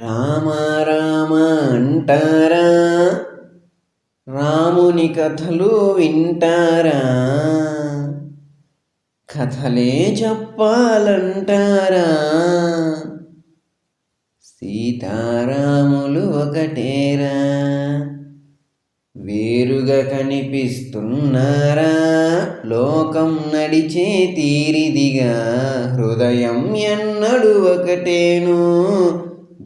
రామ రామ అంటారా? రాముని కథలు వింటారా? కథలే చెప్పాలంటారా? సీతారాములు ఒకటేరా? వేరుగా కనిపిస్తున్నారా? లోకం నడిచే తీరిదిగా హృదయం ఎన్నడు ఒకటేను?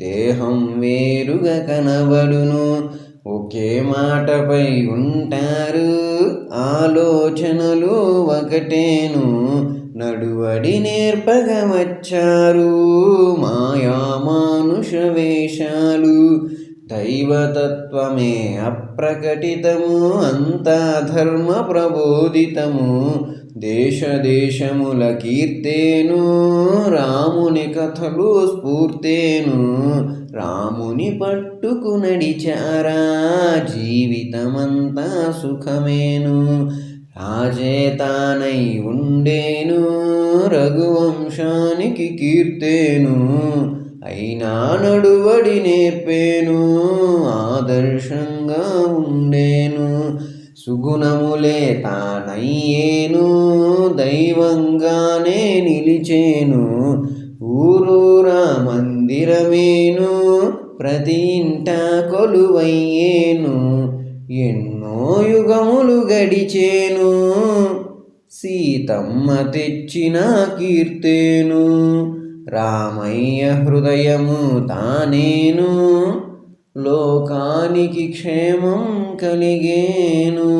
దేహం వేరుగా కనబడును. ఒకే మాటపై ఉంటారు ఆలోచనలు ఒకటేను. నడువడి నేర్పగా వచ్చారు మాయా మానుష వేషాలు. దైవతత్వమే అప్రకటితము అంతా ధర్మ ప్రబోధితము. దేశ దేశముల కీర్తేను రాముని కథలు స్ఫూర్తేను రాముని పట్టుకు నడిచారా జీవితమంతా సుఖమేను రాజే తానై ఉండేను రఘువంశానికి కీర్తేను అయినా నడువడి నేర్పేను ఆదర్శంగా ఉండేను. సుగుణములే తానయ్యేను దైవంగానే నిలిచేను. ఊరూరా మందిరమేను ప్రతి ఇంట కొలువయ్యేను. ఎన్నో యుగములు గడిచేను సీతమ్మ తెచ్చిన కీర్తేను. రామయ్య హృదయము తానేను లోకానికి క్షేమం కలిగేను.